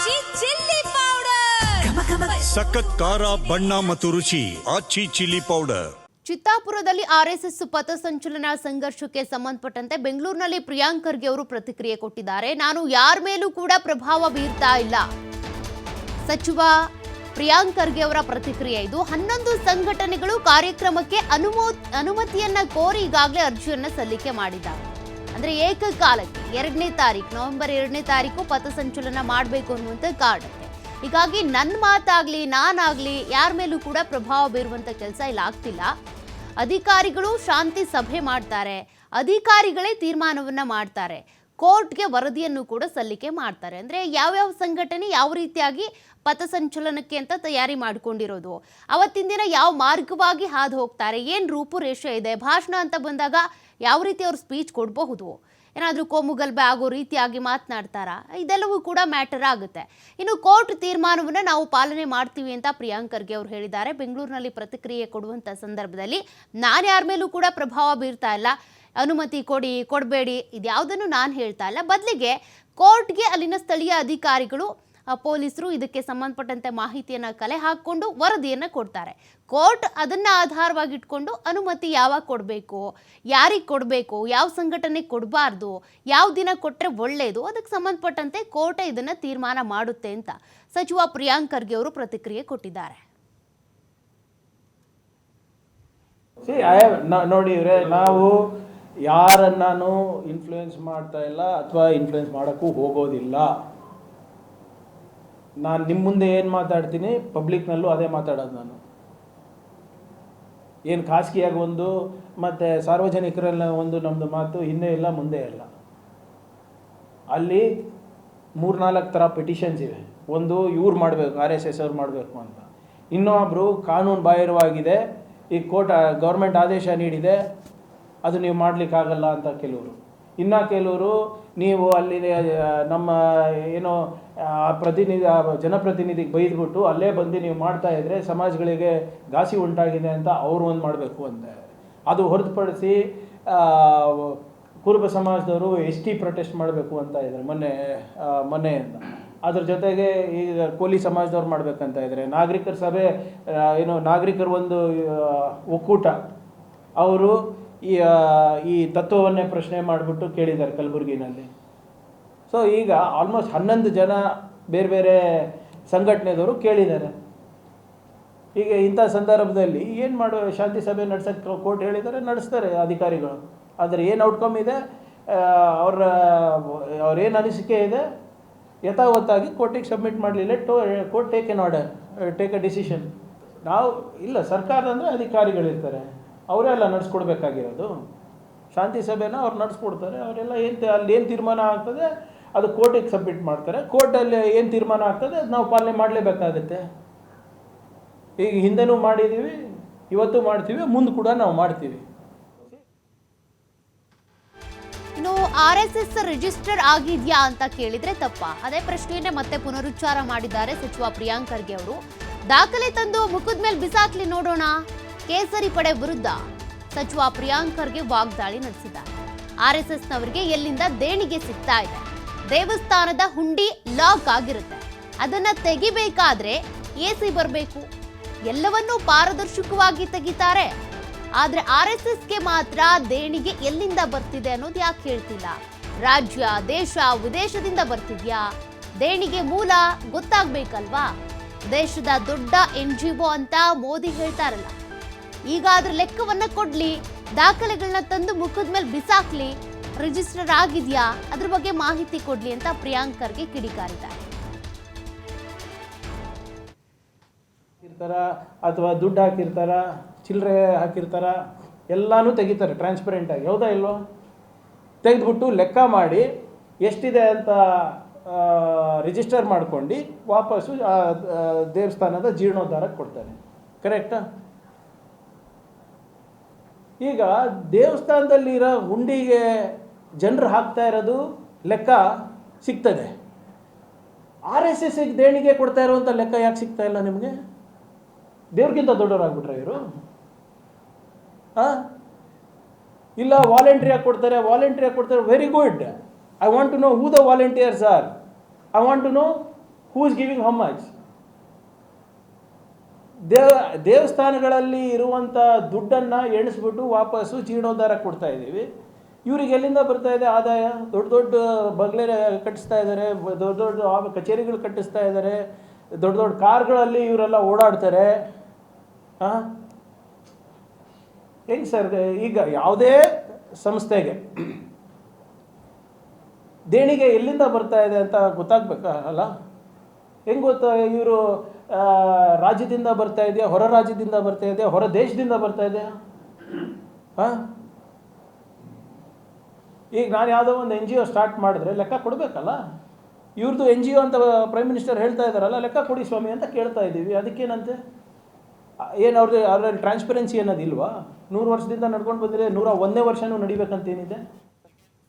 ಆಚಿ chilli powder. ಸಖತ್ ಖಾರ ಬಣ್ಣ ಮತ್ತು ರುಚಿ ಆಚಿ ಚಿಲ್ಲಿ ಪೌಡರ್. ಚಿತ್ತಾಪುರದಲ್ಲಿ ಆರ್ಎಸ್ಎಸ್ ಪಥಸಂಚಲನ ಸಂಘರ್ಷಕ್ಕೆ ಸಂಬಂಧಪಟ್ಟಂತೆ ಬೆಂಗಳೂರಿನಲ್ಲಿ ಪ್ರಿಯಾಂಕ್ ಖರ್ಗೆ ಅವರು ಪ್ರತಿಕ್ರಿಯೆ ಕೊಟ್ಟಿದ್ದಾರೆ. ನಾನು ಯಾರ ಮೇಲೂ ಕೂಡ ಪ್ರಭಾವ ಬೀರ್ತಾ ಇಲ್ಲ. ಸಚಿವ ಪ್ರಿಯಾಂಕ್ ಖರ್ಗೆ ಅವರ ಪ್ರತಿಕ್ರಿಯೆ ಇದು. ಹನ್ನೊಂದು ಸಂಘಟನೆಗಳು ಕಾರ್ಯಕ್ರಮಕ್ಕೆ ಅನುಮೋ ಅನುಮತಿಯನ್ನ ಕೋರಿ ಈಗಾಗಲೇ ಅರ್ಜಿಯನ್ನ ಸಲ್ಲಿಕೆ ಮಾಡಿದ್ದಾರೆ. ಅಂದ್ರೆ ಏಕಕಾಲಕ್ಕೆ, ಎರಡನೇ ತಾರೀಕು, ನವೆಂಬರ್ ಎರಡನೇ ತಾರೀಕು ಪಥಸಂಚಲನ ಮಾಡಬೇಕು ಅನ್ನುವಂಥ ಕಾರಣಕ್ಕೆ. ಹೀಗಾಗಿ ನನ್ನ ಮಾತಾಗ್ಲಿ, ನಾನಾಗ್ಲಿ, ಯಾರ ಮೇಲೂ ಕೂಡ ಪ್ರಭಾವ ಬೀರುವಂತ ಕೆಲಸ ಇಲ್ಲಿ ಆಗ್ತಿಲ್ಲ. ಅಧಿಕಾರಿಗಳು ಶಾಂತಿ ಸಭೆ ಮಾಡ್ತಾರೆ. ಅಧಿಕಾರಿಗಳೇ ತೀರ್ಮಾನವನ್ನು ಮಾಡ್ತಾರೆ. ಕೋರ್ಟ್ಗೆ ವರದಿಯನ್ನು ಕೂಡ ಸಲ್ಲಿಕೆ ಮಾಡ್ತಾರೆ. ಅಂದ್ರೆ ಯಾವ್ಯಾವ ಸಂಘಟನೆ ಯಾವ ರೀತಿಯಾಗಿ ಪಥಸಂಚಲನಕ್ಕೆ ಅಂತ ತಯಾರಿ ಮಾಡಿಕೊಂಡಿರೋದು. ಅವತ್ತಿನ ದಿನ ಯಾವ ಮಾರ್ಗವಾಗಿ ಹಾದು ಹೋಗ್ತಾರೆ, ಏನು ರೂಪುರೇಷೆ ಇದೆ, ಭಾಷಣ ಅಂತ ಬಂದಾಗ ಯಾವ ರೀತಿ ಅವ್ರು ಸ್ಪೀಚ್ ಕೊಡಬಹುದು? ಏನಾದರೂ ಕೋಮುಗಲ್ಬೆ ಆಗೋ ರೀತಿಯಾಗಿ ಮಾತನಾಡ್ತಾರಾ? ಇದೆಲ್ಲವೂ ಕೂಡ ಮ್ಯಾಟರ್ ಆಗುತ್ತೆ. ಇನ್ನು ಕೋರ್ಟ್ ತೀರ್ಮಾನವನ್ನು ನಾವು ಪಾಲನೆ ಮಾಡ್ತೀವಿ ಅಂತ ಪ್ರಿಯಾಂಕ್ ಖರ್ಗೆ ಅವರು ಹೇಳಿದ್ದಾರೆ. ಬೆಂಗಳೂರಿನಲ್ಲಿ ಪ್ರತಿಕ್ರಿಯೆ ಕೊಡುವಂಥ ಸಂದರ್ಭದಲ್ಲಿ ನಾನು ಯಾರ ಮೇಲೂ ಕೂಡ ಪ್ರಭಾವ ಬೀರ್ತಾ ಇಲ್ಲ. ಅನುಮತಿ ಕೊಡಿ, ಕೊಡಬೇಡಿ, ಇದ್ಯಾವುದನ್ನು ನಾನು ಹೇಳ್ತಾ ಇಲ್ಲ. ಬದಲಿಗೆ ಕೋರ್ಟ್ಗೆ ಅಲ್ಲಿನ ಸ್ಥಳೀಯ ಅಧಿಕಾರಿಗಳು ಪೊಲೀಸರು ಇದಕ್ಕೆ ಸಂಬಂಧಪಟ್ಟಂತೆ ಮಾಹಿತಿಯನ್ನು ಕಲೆ ಹಾಕಿಕೊಂಡು ವರದಿಯನ್ನು ಕೊಡ್ತಾರೆ. ಕೋರ್ಟ್ ಅದನ್ನ ಆಧಾರವಾಗಿ ಇಟ್ಕೊಂಡು ಅನುಮತಿ ಯಾವಾಗ ಕೊಡಬೇಕು, ಯಾರಿಗೆ ಕೊಡಬೇಕು, ಯಾವ ಸಂಘಟನೆ ಕೊಡಬಾರ್ದು, ಯಾವ ದಿನ ಕೊಟ್ಟರೆ ಒಳ್ಳೆಯದು ಅದಕ್ಕೆ ಸಂಬಂಧಪಟ್ಟಂತೆ ಕೋರ್ಟೇ ಇದನ್ನು ತೀರ್ಮಾನ ಮಾಡುತ್ತೆ ಅಂತ ಸಚಿವ ಪ್ರಿಯಾಂಕ್ ಖರ್ಗೆ ಅವರು ಪ್ರತಿಕ್ರಿಯೆ ಕೊಟ್ಟಿದ್ದಾರೆ. ನೋಡಿ ನಾವು ಯಾರನ್ನಾನು ಇನ್ಫ್ಲೂಯೆನ್ಸ್ ಮಾಡ್ತಾ ಇಲ್ಲ ಅಥವಾ ಇನ್ಫ್ಲೂಯೆನ್ಸ್ ಮಾಡೋಕ್ಕೂ ಹೋಗೋದಿಲ್ಲ. ನಾನು ನಿಮ್ಮ ಮುಂದೆ ಏನು ಮಾತಾಡ್ತೀನಿ ಪಬ್ಲಿಕ್ನಲ್ಲೂ ಅದೇ ಮಾತಾಡೋದು ನಾನು. ಏನು ಖಾಸಗಿಯಾಗಿ ಒಂದು, ಮತ್ತು ಸಾರ್ವಜನಿಕರೆಲ್ಲ ಒಂದು ನಮ್ಮದು ಮಾತು ಹಿಂದೆ ಇಲ್ಲ, ಮುಂದೆ ಇಲ್ಲ. ಅಲ್ಲಿ ಮೂರ್ನಾಲ್ಕು ಥರ ಪಿಟಿಷನ್ಸ್ ಇವೆ. ಒಂದು, ಇವ್ರು ಮಾಡಬೇಕು, ಆರ್ ಎಸ್ ಎಸ್ ಅವ್ರು ಮಾಡಬೇಕು ಅಂತ. ಇನ್ನೊಬ್ಬರು ಕಾನೂನು ಬಾಹಿರವಾಗಿದೆ, ಈ ಕೋರ್ಟ್ ಗೌರ್ಮೆಂಟ್ ಆದೇಶ ನೀಡಿದೆ, ಅದು ನೀವು ಮಾಡಲಿಕ್ಕಾಗಲ್ಲ ಅಂತ ಕೆಲವರು. ಇನ್ನು ಕೆಲವರು ನೀವು ಅಲ್ಲಿ ನಮ್ಮ ಏನು, ಆ, ಪ್ರತಿನಿಧಿ ಜನಪ್ರತಿನಿಧಿಗೆ ಬೈದ್ಬಿಟ್ಟು ಅಲ್ಲೇ ಬಂದು ನೀವು ಮಾಡ್ತಾ ಇದ್ರೆ ಸಮಾಜಗಳಿಗೆ ಘಾಸಿ ಉಂಟಾಗಿದೆ ಅಂತ ಅವರು ಒಂದು ಮಾಡಬೇಕು ಅಂತ ಅದು ಹೊರತುಪಡಿಸಿ ಕುರುಬ ಸಮಾಜದವರು ಎಸ್ ಟಿ ಪ್ರೊಟೆಸ್ಟ್ ಮಾಡಬೇಕು ಅಂತ ಇದ್ದಾರೆ ಮೊನ್ನೆ ಮೊನ್ನೆ ಮೊನ್ನೆಯಿಂದ. ಅದ್ರ ಜೊತೆಗೆ ಈಗ ಕೋಲಿ ಸಮಾಜದವ್ರು ಮಾಡಬೇಕಂತ ಇದ್ದಾರೆ. ನಾಗರಿಕರ ಸಭೆ ಏನು ನಾಗರಿಕರ ಒಂದು ಒಕ್ಕೂಟ. ಅವರು ಈ ಈ ತತ್ವವನ್ನೇ ಪ್ರಶ್ನೆ ಮಾಡಿಬಿಟ್ಟು ಕೇಳಿದ್ದಾರೆ ಕಲಬುರಗಿನಲ್ಲಿ. ಸೊ ಈಗ ಆಲ್ಮೋಸ್ಟ್ ಹನ್ನೊಂದು ಜನ ಬೇರೆ ಬೇರೆ ಸಂಘಟನೆದವರು ಕೇಳಿದ್ದಾರೆ. ಈಗ ಇಂಥ ಸಂದರ್ಭದಲ್ಲಿ ಏನು ಮಾಡೋ ಶಾಂತಿ ಸಭೆ ನಡೆಸೋಕ್ಕೆ ಕೋರ್ಟ್ ಹೇಳಿದರೆ ನಡೆಸ್ತಾರೆ ಅಧಿಕಾರಿಗಳು. ಆದರೆ ಏನು ಔಟ್ಕಮ್ ಇದೆ? ಅವರ ಅವ್ರೇನು ಅನಿಸಿಕೆ ಇದೆ? ಯಥಾವತ್ತಾಗಿ ಕೋರ್ಟಿಗೆ ಸಬ್ಮಿಟ್ ಮಾಡಲಿಲ್ಲ. To court take an order take a decision ನಾವು, ಇಲ್ಲ ಸರ್ಕಾರ ಅಂದರೆ ಅಧಿಕಾರಿಗಳಿರ್ತಾರೆ. ಅವರೇ ಅಲ್ಲ ನಡೆಸ್ಕೊಡ್ಬೇಕಾಗಿರೋದು. ಶಾಂತಿ ಸಭೆನ ಅವ್ರು ನಡೆಸ್ಕೊಡ್ತಾರೆ. ಅವರೆಲ್ಲ ಏನು ಅಲ್ಲಿ ಏನು ತೀರ್ಮಾನ ಆಗ್ತದೆ, ಅದು ಕೋರ್ಟಿಗೆ ಸಬ್ಮಿಟ್ ಮಾಡ್ತಾರೆ. ಕೋರ್ಟಲ್ಲಿ ಏನು ತೀರ್ಮಾನ ಆಗ್ತದೆ, ಅದು ನಾವು ಪಾಲನೆ ಮಾಡಲೇಬೇಕಾಗುತ್ತೆ. ಈಗ ಹಿಂದೆನೂ ಮಾಡಿದ್ದೀವಿ ಇವತ್ತು ಮಾಡ್ತೀವಿ, ಮುಂದೆ ಕೂಡ ನಾವು ಮಾಡ್ತೀವಿ. ಇನ್ನು ಆರ್ ಎಸ್ ಎಸ್ ರಿಜಿಸ್ಟರ್ ಆಗಿದ್ಯಾ ಅಂತ ಕೇಳಿದ್ರೆ ತಪ್ಪ. ಅದೇ ಪ್ರಶ್ನೆಯನ್ನೇ ಮತ್ತೆ ಪುನರುಚ್ಚಾರ ಮಾಡಿದ್ದಾರೆ ಸಚಿವ ಪ್ರಿಯಾಂಕ್ ಖರ್ಗೆ ಅವರು. ದಾಖಲೆ ತಂದು ಮುಖದ ಮೇಲೆ ಬಿಸಾಕ್ಲಿ ನೋಡೋಣ. ಕೇಸರಿ ಪಡೆ ವಿರುದ್ಧ ಸಚಿವ ಪ್ರಿಯಾಂಕರ್ಗೆ ವಾಗ್ದಾಳಿ ನಡೆಸಿದ್ದಾರೆ. ಆರ್ ಎಸ್ ಎಸ್ ನವರಿಗೆ ಎಲ್ಲಿಂದ ದೇಣಿಗೆ ಸಿಗ್ತಾ ಇದೆ? ದೇವಸ್ಥಾನದ ಹುಂಡಿ ಲಾಕ್ ಆಗಿರುತ್ತೆ. ಅದನ್ನ ತೆಗಿಬೇಕಾದ್ರೆ ಎಸಿ ಬರಬೇಕು. ಎಲ್ಲವನ್ನೂ ಪಾರದರ್ಶಕವಾಗಿ ತೆಗಿತಾರೆ. ಆದ್ರೆ ಆರ್ ಎಸ್ ಎಸ್ಗೆ ಮಾತ್ರ ದೇಣಿಗೆ ಎಲ್ಲಿಂದ ಬರ್ತಿದೆ ಅನ್ನೋದು ಯಾಕೆ ಹೇಳ್ತಿಲ್ಲ? ರಾಜ್ಯ, ದೇಶ, ವಿದೇಶದಿಂದ ಬರ್ತಿದ್ಯಾ? ದೇಣಿಗೆ ಮೂಲ ಗೊತ್ತಾಗ್ಬೇಕಲ್ವಾ? ದೇಶದ ದೊಡ್ಡ ಎನ್ ಜಿ ಒ ಅಂತ ಮೋದಿ ಹೇಳ್ತಾರಲ್ಲ ಈಗ ಅದ್ರ ಲೆಕ್ಕವನ್ನ ಕೊಡ್ಲಿ ದಾಖಲೆಗಳನ್ನ ತಂದು ಮುಖದ ಮೇಲೆ ಬಿಸಾಕ್ಲಿ ರಿಜಿಸ್ಟರ್ ಆಗಿದ್ಯಾ, ಅದ್ರ ಬಗ್ಗೆ ಮಾಹಿತಿ ಕೊಡ್ಲಿ ಅಂತ ಪ್ರಿಯಾಂಕರ್ಗೆ ಕಿಡಿಕಾರಿದ್ದಾರೆ. ಅಥವಾ ದುಡ್ಡು ಹಾಕಿರ್ತಾರ, ಚಿಲ್ಲರೆ ಹಾಕಿರ್ತಾರ, ಎಲ್ಲಾನು ತೆಗಿತಾರೆ ಟ್ರಾನ್ಸ್ಪರೆಂಟಾಗಿ ಹೌದಾ ಇಲ್ವೋ? ತೆಗೆದ್ಬಿಟ್ಟು ಲೆಕ್ಕ ಮಾಡಿ ಎಷ್ಟಿದೆ ಅಂತ ರಿಜಿಸ್ಟರ್ ಮಾಡ್ಕೊಂಡು ವಾಪಸ್ಸು ದೇವಸ್ಥಾನದ ಜೀರ್ಣೋದ್ಧಾರಕ್ಕೆ ಕೊಡ್ತಾರೆ. ಕರೆಕ್ಟಾ ಈಗ ದೇವಸ್ಥಾನದಲ್ಲಿರೋ ಹುಂಡಿಗೆ ಜನರು ಹಾಕ್ತಾ ಇರೋದು ಲೆಕ್ಕ ಸಿಗ್ತದೆ. ಆರ್ ಎಸ್ ಎಸ್ ದೇಣಿಗೆ ಕೊಡ್ತಾ ಇರುವಂಥ ಲೆಕ್ಕ ಯಾಕೆ ಸಿಗ್ತಾ ಇಲ್ಲ ನಿಮಗೆ? ದೇವ್ರಿಗಿಂತ ದೊಡ್ಡವರಾಗ್ಬಿಟ್ರೆ ಇವರು. ಹಾಂ ಇಲ್ಲ ವಾಲಂಟ್ರಿಯಾಗಿ ಕೊಡ್ತಾರೆ ವಾಲಂಟ್ರಿಯಾಗಿ ಕೊಡ್ತಾರೆ very good I want to know who the volunteers are I want to know who is giving how much ದೇವ, ದೇವಸ್ಥಾನಗಳಲ್ಲಿ ಇರುವಂಥ ದುಡ್ಡನ್ನು ಎಣಿಸ್ಬಿಟ್ಟು ವಾಪಸ್ಸು ಜೀರ್ಣೋದ್ಧಾರ ಕೊಡ್ತಾ ಇದ್ದೀವಿ. ಇವ್ರಿಗೆ ಎಲ್ಲಿಂದ ಬರ್ತಾ ಇದೆ ಆದಾಯ? ದೊಡ್ಡ ದೊಡ್ಡ ಬಗ್ಲೆ ಕಟ್ಟಿಸ್ತಾ ಇದ್ದಾರೆ, ದೊಡ್ಡ ದೊಡ್ಡ ಕಚೇರಿಗಳು ಕಟ್ಟಿಸ್ತಾ ಇದ್ದಾರೆ, ದೊಡ್ಡ ದೊಡ್ಡ ಕಾರ್ಗಳಲ್ಲಿ ಇವರೆಲ್ಲ ಓಡಾಡ್ತಾರೆ. ಹಾಂ ಹೆಂಗೆ ಸರ್, ಈಗ ಯಾವುದೇ ಸಂಸ್ಥೆಗೆ ದೇಣಿಗೆ ಎಲ್ಲಿಂದ ಬರ್ತಾ ಇದೆ ಅಂತ ಗೊತ್ತಾಗ್ಬೇಕಲ್ಲ ಹೆಂಗೆ ಗೊತ್ತಾ ಇವರು ರಾಜ್ಯದಿಂದ ಬರ್ತಾ ಇದೆಯಾ, ಹೊರ ರಾಜ್ಯದಿಂದ ಬರ್ತಾ ಇದೆಯಾ, ಹೊರ ದೇಶದಿಂದ ಬರ್ತಾ ಇದೆಯಾ? ಹಾಂ? ಈಗ ನಾನು ಯಾವುದೋ ಒಂದು ಎನ್ ಜಿ ಒ ಸ್ಟಾರ್ಟ್ ಮಾಡಿದ್ರೆ ಲೆಕ್ಕ ಕೊಡಬೇಕಲ್ಲ? ಇವ್ರದ್ದು ಎನ್ ಜಿ ಒ ಅಂತ ಪ್ರೈಮ್ ಮಿನಿಸ್ಟರ್ ಹೇಳ್ತಾ ಇದ್ದಾರಲ್ಲ, ಲೆಕ್ಕ ಕೊಡಿ ಸ್ವಾಮಿ ಅಂತ ಕೇಳ್ತಾ ಇದ್ದೀವಿ. ಅದಕ್ಕೇನಂತೆ? ಏನು ಅವ್ರದ್ದು ಅವ್ರಲ್ಲಿ ಟ್ರಾನ್ಸ್ಪರೆನ್ಸಿ ಅನ್ನೋದಿಲ್ವಾ? ನೂರು ವರ್ಷದಿಂದ ನಡ್ಕೊಂಡು ಬಂದರೆ ನೂರ ಒಂದನೇ ವರ್ಷನೂ ನಡಿಬೇಕಂತೇನಿದೆ?